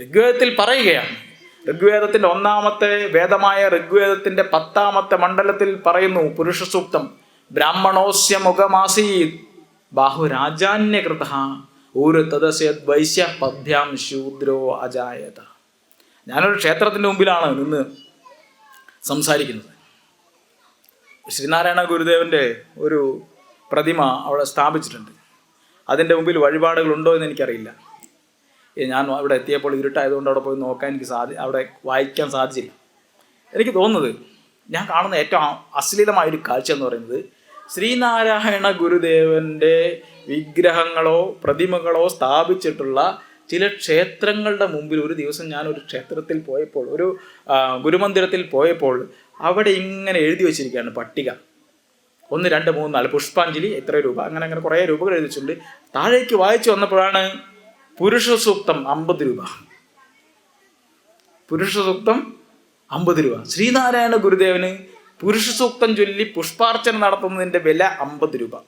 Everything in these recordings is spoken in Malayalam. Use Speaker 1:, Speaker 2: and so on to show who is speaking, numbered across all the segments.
Speaker 1: ഋഗ്വേദത്തിൽ പറയുകയാണ്. ഋഗ്വേദത്തിന്റെ ഒന്നാമത്തെ വേദമായ ഋഗ്വേദത്തിന്റെ പത്താമത്തെ മണ്ഡലത്തിൽ പറയുന്നു പുരുഷ സൂക്തം ബ്രാഹ്മണോസ്യ മുഖമാസീ ബാഹുരാജാന്യകൃത ഒരു തദസ്യത് വൈശ്യ പദ്ഭ്യാം ശൂദ്രോ അജായത. ഞാനൊരു ക്ഷേത്രത്തിന്റെ മുമ്പിലാണ് നിന്ന് സംസാരിക്കുന്നത്. ശ്രീനാരായണ ഗുരുദേവന്റെ ഒരു പ്രതിമ അവിടെ സ്ഥാപിച്ചിട്ടുണ്ട്. അതിന്റെ മുമ്പിൽ വഴിപാടുകളുണ്ടോ എന്ന് എനിക്കറിയില്ല. ഞാൻ അവിടെ എത്തിയപ്പോൾ ഇരുട്ടായതുകൊണ്ട് അവിടെ പോയി നോക്കാൻ എനിക്ക് സാധി അവിടെ വായിക്കാൻ സാധിച്ചില്ല. എനിക്ക് തോന്നുന്നത് ഞാൻ കാണുന്ന ഏറ്റവും അശ്ലീലമായൊരു കാഴ്ച എന്ന് പറയുന്നത് ശ്രീനാരായണ ഗുരുദേവന്റെ വിഗ്രഹങ്ങളോ പ്രതിമകളോ സ്ഥാപിച്ചിട്ടുള്ള ചില ക്ഷേത്രങ്ങളുടെ മുമ്പിൽ ഒരു ദിവസം ഞാൻ ഒരു ക്ഷേത്രത്തിൽ പോയപ്പോൾ ഒരു ഗുരുമന്ദിരത്തിൽ പോയപ്പോൾ അവിടെ ഇങ്ങനെ എഴുതി വെച്ചിരിക്കുകയാണ് പട്ടിക. ഒന്ന് രണ്ട് മൂന്ന് നാല്. പുഷ്പാഞ്ജലി എത്ര രൂപ? അങ്ങനെ അങ്ങനെ കുറേ രൂപകൾ എഴുതി താഴേക്ക് വായിച്ചു വന്നപ്പോഴാണ് പുരുഷ സൂക്തം അമ്പത് രൂപ. പുരുഷ സൂക്തം അമ്പത് രൂപ. ശ്രീനാരായണ ഗുരുദേവന് പുരുഷ സൂക്തം ചൊല്ലി പുഷ്പാർച്ചന നടത്തുന്നതിന്റെ വില അമ്പത് രൂപ.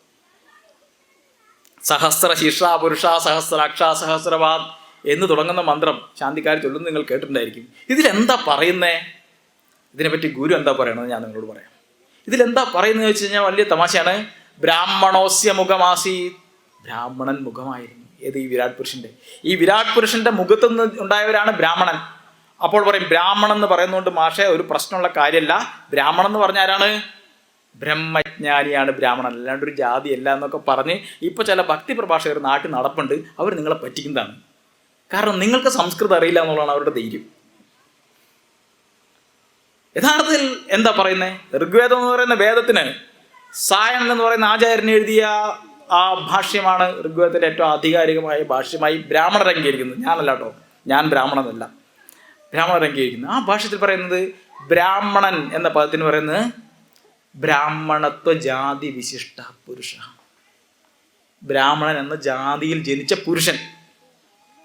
Speaker 1: സഹസ്ര ശിഷ പുരുഷ സഹസ്രാക്ഷ സഹസ്രവാദ് എന്ന് തുടങ്ങുന്ന മന്ത്രം ശാന്തിക്കാർ ചൊല്ലുന്നത് നിങ്ങൾ കേട്ടിട്ടുണ്ടായിരിക്കും. ഇതിലെന്താ പറയുന്നേ? ഇതിനെപ്പറ്റി ഗുരു എന്താ പറയണമെന്ന് ഞാൻ നിങ്ങളോട് പറയാം. ഇതിലെന്താ പറയുന്നത് വെച്ച് കഴിഞ്ഞാൽ വലിയ തമാശയാണ്. ബ്രാഹ്മണോസ്യ മുഖമാസി ബ്രാഹ്മണൻ മുഖമായിരുന്നു. ഏത് ഈ വിരാട് പുരുഷന്റെ ഈ വിരാട് പുരുഷന്റെ മുഖത്ത് നിന്ന് ഉണ്ടായവരാണ് ബ്രാഹ്മണൻ. അപ്പോൾ പറയും ബ്രാഹ്മണൻ എന്ന് പറയുന്നതുകൊണ്ട് മാഷെ ഒരു പ്രശ്നമുള്ള കാര്യമല്ല. ബ്രാഹ്മണൻ എന്ന് പറഞ്ഞ ആരാണ്? ബ്രഹ്മജ്ഞാനിയാണ് ബ്രാഹ്മണൻ. അല്ലാണ്ട് ഒരു ജാതി അല്ല എന്നൊക്കെ പറഞ്ഞ് ഇപ്പൊ ചില ഭക്തി പ്രഭാഷകർ നാട്ടിൽ നടപ്പുണ്ട്. അവർ നിങ്ങളെ പറ്റിക്കുന്നതാണ്. കാരണം നിങ്ങൾക്ക് സംസ്കൃതം അറിയില്ല എന്നുള്ളതാണ് അവരുടെ ധൈര്യം. യഥാർത്ഥത്തിൽ എന്താ പറയുന്നത് ഋഗ്വേദം എന്ന് പറയുന്ന വേദത്തിന് സായൻ എന്ന് പറയുന്ന ആചാര്യൻ എഴുതിയ ആ ഭാഷ്യമാണ് ഋഗ്വേദത്തിന്റെ ഏറ്റവും ആധികാരികമായ ഭാഷ്യമായി ബ്രാഹ്മണർ അംഗീകരിക്കുന്നത്. ഞാനല്ല കേട്ടോ ഞാൻ ബ്രാഹ്മണനല്ല. ബ്രാഹ്മണർ അംഗീകരിക്കുന്നു. ആ ഭാഷത്തിൽ പറയുന്നത് ബ്രാഹ്മണൻ എന്ന പദത്തിന് പറയുന്നത് ബ്രാഹ്മണത്വ ജാതി വിശിഷ്ട പുരുഷ. ബ്രാഹ്മണൻ എന്ന ജാതിയിൽ ജനിച്ച പുരുഷൻ.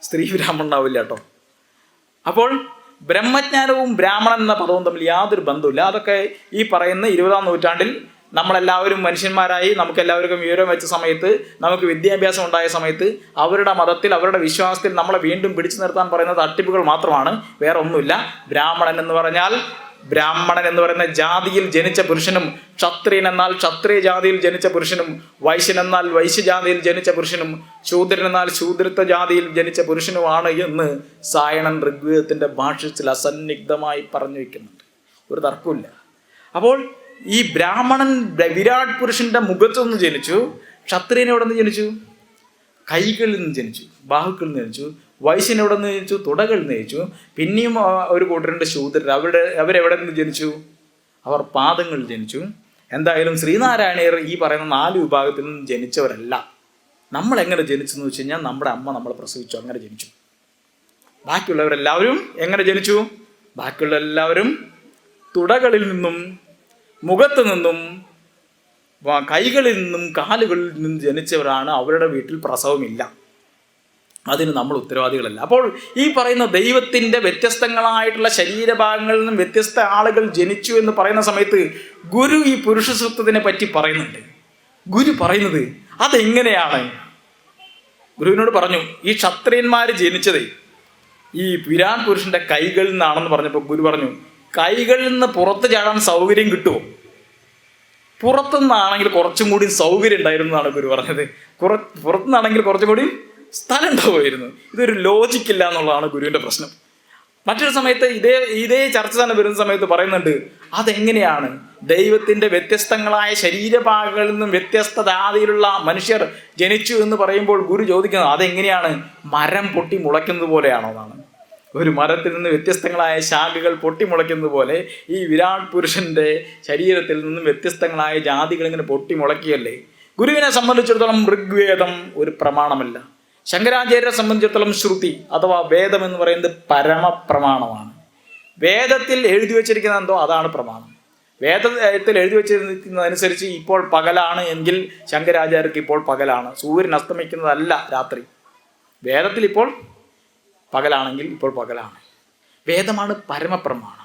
Speaker 1: സ്ത്രീ ബ്രാഹ്മണനാവില്ല കേട്ടോ അപ്പോൾ ബ്രഹ്മജ്ഞാനവും ബ്രാഹ്മണൻ എന്ന പദവും തമ്മിൽ യാതൊരു ബന്ധവുമില്ല. അതൊക്കെ ഈ പറയുന്ന ഇരുപതാം നൂറ്റാണ്ടിൽ നമ്മളെല്ലാവരും മനുഷ്യന്മാരായി നമുക്ക് എല്ലാവർക്കും വിവരം വെച്ച സമയത്ത് നമുക്ക് വിദ്യാഭ്യാസം ഉണ്ടായ സമയത്ത് അവരുടെ മതത്തിൽ അവരുടെ വിശ്വാസത്തിൽ നമ്മളെ വീണ്ടും പിടിച്ചു നിർത്താൻ പറയുന്ന തട്ടിപ്പുകൾ മാത്രമാണ് വേറെ ഒന്നുമില്ല ബ്രാഹ്മണൻ എന്ന് പറഞ്ഞാൽ ബ്രാഹ്മണൻ എന്ന് പറയുന്ന ജാതിയിൽ ജനിച്ച പുരുഷനും ക്ഷത്രിയൻ എന്നാൽ ക്ഷത്രിയ ജാതിയിൽ ജനിച്ച പുരുഷനും വൈശ്യൻ എന്നാൽ വൈശ്യജാതിയിൽ ജനിച്ച പുരുഷനും ശൂദ്രൻ എന്നാൽ ശൂദ്രത്വ ജാതിയിൽ ജനിച്ച പുരുഷനുമാണ് എന്ന് സായണൻ ഋഗ്വേദത്തിന്റെ ഭാഷത്തിൽ അസന്നിഗ്ധമായി പറഞ്ഞു വെക്കുന്നുണ്ട്. ഒരു തർക്കമില്ല അപ്പോൾ ഈ ബ്രാഹ്മണൻ വിരാട് പുരുഷന്റെ മുഖത്തുനിന്ന് ജനിച്ചു ക്ഷത്രിയൻ എവിടെ നിന്ന് ജനിച്ചു? കൈകളിൽ നിന്ന് ജനിച്ചു ബാഹുക്കളിൽ നിന്ന് ജനിച്ചു വൈശ്യൻ എവിടെ നിന്ന് ജനിച്ചു? തുടകളിൽ നിന്ന് ജനിച്ചു. പിന്നെയും ഒരു കൂട്ടരുണ്ട് ശൂദ്രർ. അവരുടെ അവരെവിടെ നിന്ന് ജനിച്ചു? അവർ പാദങ്ങളിൽ ജനിച്ചു. എന്തായാലും ശ്രീനാരായണീയർ ഈ പറയുന്ന നാല് വിഭാഗത്തിൽ നിന്ന് ജനിച്ചവരല്ല. നമ്മൾ എങ്ങനെ ജനിച്ചു എന്ന് വെച്ച് കഴിഞ്ഞാൽ നമ്മുടെ അമ്മ നമ്മളെ പ്രസവിച്ചു അങ്ങനെ ജനിച്ചു. ബാക്കിയുള്ളവരെല്ലാവരും എങ്ങനെ ജനിച്ചു? ബാക്കിയുള്ള എല്ലാവരും തുടകളിൽ നിന്നും മുഖത്ത് നിന്നും കൈകളിൽ നിന്നും കാലുകളിൽ നിന്നും ജനിച്ചവരാണ് അവരുടെ വീട്ടിൽ പ്രസവമില്ല. അതിന് നമ്മൾ ഉത്തരവാദികളല്ല. അപ്പോൾ ഈ പറയുന്ന ദൈവത്തിന്റെ വ്യത്യസ്തങ്ങളായിട്ടുള്ള ശരീരഭാഗങ്ങളിൽ നിന്നും വ്യത്യസ്ത ആളുകൾ ജനിച്ചു എന്ന് പറയുന്ന സമയത്ത് ഗുരു ഈ പുരുഷസൂത്രത്തിനെ പറ്റി പറയുന്നുണ്ട്. ഗുരു പറയുന്നത് അതെങ്ങനെയാണ്? ഗുരുവിനോട് പറഞ്ഞു ഈ ക്ഷത്രിയന്മാർ ജനിച്ചതേ ഈ വിരാൻ പുരുഷന്റെ കൈകളിൽ നിന്നാണെന്ന് പറഞ്ഞപ്പോൾ ഗുരു പറഞ്ഞു കൈകളിൽ നിന്ന് പുറത്ത് ചാടാൻ സൗകര്യം കിട്ടുമോ? പുറത്തുനിന്നാണെങ്കിൽ കുറച്ചും കൂടി സൗകര്യം ഉണ്ടായിരുന്നു എന്നാണ് ഗുരു പറഞ്ഞത്. കുറ പുറത്തുനിന്നാണെങ്കിൽ കുറച്ചും കൂടി സ്ഥലം ഉണ്ടാവുമായിരുന്നു. ഇതൊരു ലോജിക്കില്ല എന്നുള്ളതാണ് ഗുരുവിന്റെ പ്രശ്നം. മറ്റൊരു സമയത്ത് ഇതേ ഇതേ ചർച്ച തന്നെ വരുന്ന സമയത്ത് പറയുന്നുണ്ട് അതെങ്ങനെയാണ്? ദൈവത്തിന്റെ വ്യത്യസ്തങ്ങളായ ശരീരഭാഗങ്ങളിൽ നിന്നും വ്യത്യസ്ത ജാതിയിലുള്ള മനുഷ്യർ ജനിച്ചു എന്ന് പറയുമ്പോൾ ഗുരു ചോദിക്കുന്നത് അതെങ്ങനെയാണ്? മരം പൊട്ടി മുളയ്ക്കുന്നത് പോലെയാണോ? എന്നാണ്. ഒരു മരത്തിൽ നിന്ന് വ്യത്യസ്തങ്ങളായ ശാഖകൾ പൊട്ടിമുളയ്ക്കുന്നത് പോലെ ഈ വിരാട് പുരുഷന്റെ ശരീരത്തിൽ നിന്നും വ്യത്യസ്തങ്ങളായ ജാതികൾ ഇങ്ങനെ പൊട്ടിമുളക്കിയല്ലേ ഗുരുവിനെ സംബന്ധിച്ചിടത്തോളം ഋഗ്വേദം ഒരു പ്രമാണമല്ല. ശങ്കരാചാര്യരെ സംബന്ധിച്ചിടത്തോളം ശ്രുതി അഥവാ വേദം എന്ന് പറയുന്നത് പരമപ്രമാണമാണ്. വേദത്തിൽ എഴുതി വച്ചിരിക്കുന്ന എന്തോ അതാണ് പ്രമാണം. വേദത്തിൽ എഴുതി വച്ചിരിക്കുന്നതനുസരിച്ച് ഇപ്പോൾ പകലാണ് എങ്കിൽ ശങ്കരാചാര്യർക്ക് ഇപ്പോൾ പകലാണ്. സൂര്യൻ അസ്തമിക്കുന്നതല്ല രാത്രി. വേദത്തിൽ ഇപ്പോൾ പകലാണെങ്കിൽ ഇപ്പോൾ പകലാണ്. വേദമാണ് പരമപ്രമാണം.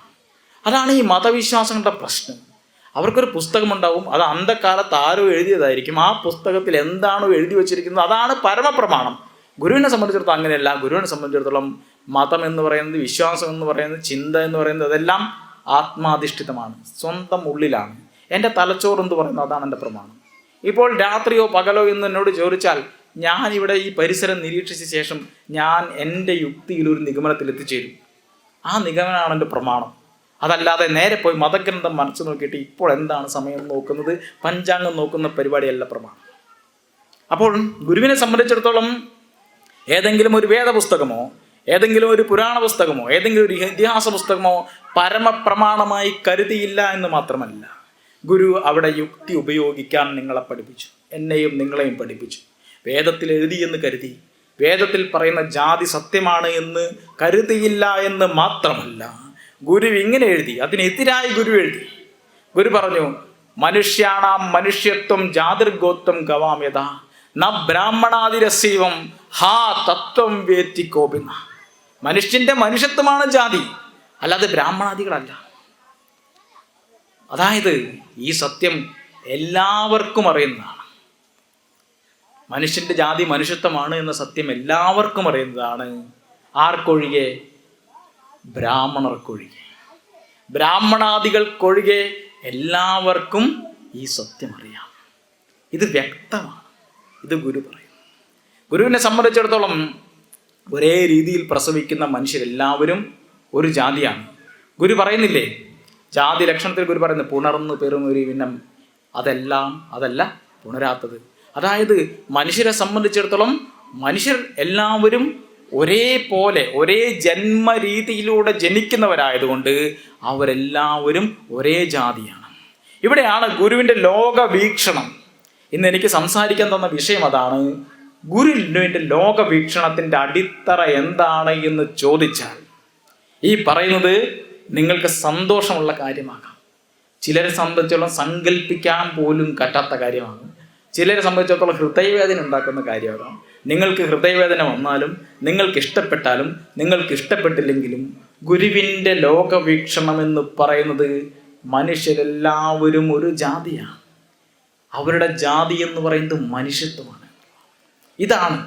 Speaker 1: അതാണ് ഈ മതവിശ്വാസങ്ങളുടെ പ്രശ്നം. അവർക്കൊരു പുസ്തകമുണ്ടാവും അത് അന്ധകാലത്ത് ആരോ എഴുതിയതായിരിക്കും. ആ പുസ്തകത്തിൽ എന്താണോ എഴുതി വച്ചിരിക്കുന്നത് അതാണ് പരമപ്രമാണം. ഗുരുവിനെ സംബന്ധിച്ചിടത്തോളം അങ്ങനെയല്ല. ഗുരുവിനെ സംബന്ധിച്ചിടത്തോളം മതം എന്ന് പറയുന്നത് വിശ്വാസം എന്ന് പറയുന്നത് ചിന്ത എന്ന് പറയുന്നത് അതെല്ലാം ആത്മാധിഷ്ഠിതമാണ്. സ്വന്തം ഉള്ളിലാണ്. എന്റെ തലച്ചോറ് എന്ന് പറയുന്നത് അതാണ് എന്റെ പ്രമാണം. ഇപ്പോൾ രാത്രിയോ പകലോ എന്ന് എന്നോട് ചോദിച്ചാൽ ഞാൻ ഇവിടെ ഈ പരിസരം നിരീക്ഷിച്ച ശേഷം ഞാൻ എന്റെ യുക്തിയിൽ ഒരു നിഗമനത്തിൽ എത്തിച്ചേരും. ആ നിഗമനമാണ് എന്റെ പ്രമാണം. അതല്ലാതെ നേരെ പോയി മതഗ്രന്ഥം മനസ്സ് നോക്കിയിട്ട് ഇപ്പോൾ എന്താണ് സമയം നോക്കുന്നത്? പഞ്ചാംഗം നോക്കുന്ന പരിപാടിയല്ല പ്രമാണം. അപ്പോൾ ഗുരുവിനെ സംബന്ധിച്ചിടത്തോളം ഏതെങ്കിലും ഒരു വേദപുസ്തകമോ ഏതെങ്കിലും ഒരു പുരാണ പുസ്തകമോ ഏതെങ്കിലും ഒരു ഇതിഹാസ പുസ്തകമോ പരമപ്രമാണമായി കരുതിയില്ല എന്ന് മാത്രമല്ല ഗുരു അവിടെ യുക്തി ഉപയോഗിക്കാൻ നിങ്ങളെ പഠിപ്പിച്ചു എന്നെയും നിങ്ങളെയും പഠിപ്പിച്ചു. വേദത്തിൽ എഴുതി എന്ന് കരുതി. വേദത്തിൽ പറയുന്ന ജാതി സത്യമാണ് എന്ന് കരുതിയില്ല എന്ന് മാത്രമല്ല ഗുരു ഇങ്ങനെ എഴുതി. അതിനെതിരായി ഗുരു എഴുതി. ഗുരു പറഞ്ഞു മനുഷ്യാണാം മനുഷ്യത്വം ജാതിർഗോത്വം ഗവാമ്യത ന ബ്രാഹ്മണാതിരസീവം ഹാ തത്വം വേത്തി കോപിന്ന മനുഷ്യന്റെ മനുഷ്യത്വമാണ് ജാതി. അല്ലാതെ ബ്രാഹ്മണാദികളല്ല. അതായത് ഈ സത്യം എല്ലാവർക്കും അറിയുന്നതാണ്. മനുഷ്യന്റെ ജാതി മനുഷ്യത്വമാണ് എന്ന സത്യം എല്ലാവർക്കും അറിയുന്നതാണ്. ആർക്കൊഴികെ? ബ്രാഹ്മണർക്കൊഴികെ. ബ്രാഹ്മണാദികൾക്കൊഴികെ എല്ലാവർക്കും ഈ സത്യം അറിയാം. ഇത് വ്യക്തമാണ്. ഇത് ഗുരു പറയുന്നു ഗുരുവിനെ സംബന്ധിച്ചിടത്തോളം ഒരേ രീതിയിൽ പ്രസവിക്കുന്ന മനുഷ്യരെല്ലാവരും ഒരു ജാതിയാണ്. ഗുരു പറയുന്നില്ലേ? ജാതി ലക്ഷണത്തിൽ ഗുരു പറയുന്നത് പുണർന്നു പെറുമൊരു വിനം അതെല്ലാം അതല്ല പുണരാത്തത്. അതായത് മനുഷ്യരെ സംബന്ധിച്ചിടത്തോളം മനുഷ്യർ എല്ലാവരും ഒരേപോലെ ഒരേ ജന്മരീതിയിലൂടെ ജനിക്കുന്നവരായതുകൊണ്ട് അവരെല്ലാവരും ഒരേ ജാതിയാണ്. ഇവിടെയാണ് ഗുരുവിന്റെ ലോകവീക്ഷണം. ഇന്ന് എനിക്ക് സംസാരിക്കാൻ തന്ന വിഷയം അതാണ് ഗുരുവിന്റെ ലോകവീക്ഷണത്തിന്റെ അടിത്തറ എന്താണ് എന്ന് ചോദിച്ചാൽ ഈ പറയുന്നത് നിങ്ങൾക്ക് സന്തോഷമുള്ള കാര്യമാകാം. ചിലരെ സംബന്ധിച്ചോളം സങ്കല്പിക്കാൻ പോലും പറ്റാത്ത കാര്യമാണ്. ചിലരെ സംബന്ധിച്ചിടത്തോളം ഹൃദയവേദന ഉണ്ടാക്കുന്ന കാര്യമാകാം. നിങ്ങൾക്ക് ഹൃദയവേദന വന്നാലും നിങ്ങൾക്ക് ഇഷ്ടപ്പെട്ടാലും നിങ്ങൾക്ക് ഇഷ്ടപ്പെട്ടില്ലെങ്കിലും ഗുരുവിന്റെ ലോകവീക്ഷണം എന്ന് പറയുന്നത് മനുഷ്യരെല്ലാവരും ഒരു ജാതിയാണ്. അവരുടെ ജാതി എന്ന് പറയുന്നത് മനുഷ്യത്വമാണ്. ഇതാണ്